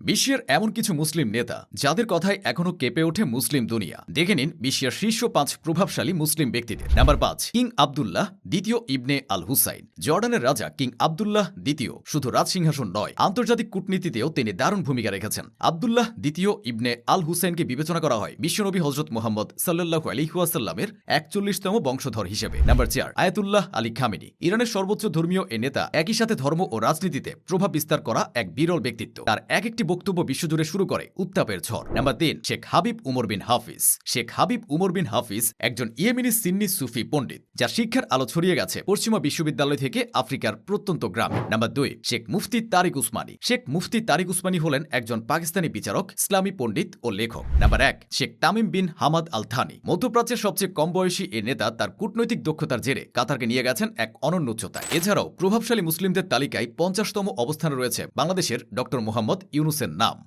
বিশ্বের এমন কিছু মুসলিম নেতা যাদের কথায় এখনও কেঁপে ওঠে মুসলিম দুনিয়া। দেখে নিন বিশ্বের শীর্ষ পাঁচ প্রভাবশালী মুসলিম ব্যক্তিদের। নাম্বার পাঁচ, কিং আবদুল্লাহ দ্বিতীয় ইবনে আল হুসাইন। জর্ডানের রাজা কিং আবদুল্লাহ দ্বিতীয়, শুধু রাজসিংহাসন নয়, আন্তর্জাতিক কূটনীতিতেও তিনি দারুণ ভূমিকা রেখেছেন। আবদুল্লাহ দ্বিতীয় ইবনে আল হুসাইনকে বিবেচনা করা হয় বিশ্বনবী হজরত মোহাম্মদ সাল্লাহ আলিহাসাল্লামের একচল্লিশতম বংশধর হিসেবে। নাম্বার চার, আয়াতুল্লাহ আলী খামেনি। ইরানের সর্বোচ্চ ধর্মীয় এ নেতা একই সাথে ধর্ম ও রাজনীতিতে প্রভাব বিস্তার করা এক বিরল ব্যক্তিত্ব। তার এক একটি বক্তব্য বিশ্বজুড়ে শুরু করে উত্তাপের ঝড়। নাম্বার তিন, শেখ হাবিব উমর বিন হাফিজ। শেখ হাবিব উমর বিন হাফিজ একজন ইয়েমিনি সিন্নি সুফি পণ্ডিত, যার শিক্ষার আলো ছড়িয়ে গেছে পশ্চিমা বিশ্ববিদ্যালয় থেকে আফ্রিকার প্রত্যন্ত গ্রামে। নাম্বার দুই, শেখ মুফতি তারিক উসমানী। শেখ মুফতি তারিক উসমানী হলেন একজন পাকিস্তানি বিচারক, ইসলামী পণ্ডিত ও লেখক। নাম্বার এক, Sheikh Tamim bin Hamad Al Thani মধ্যপ্রাচ্যের সবচেয়ে কম বয়সী এ নেতা তার কূটনৈতিক দক্ষতার জেরে কাতারকে নিয়ে গেছেন এক অনন্য উচ্চতায়। এছাড়াও প্রভাবশালী মুসলিমদের তালিকায় পঞ্চাশতম অবস্থানে রয়েছে বাংলাদেশের ডক্টর মোহাম্মদ ইউনুসের নাম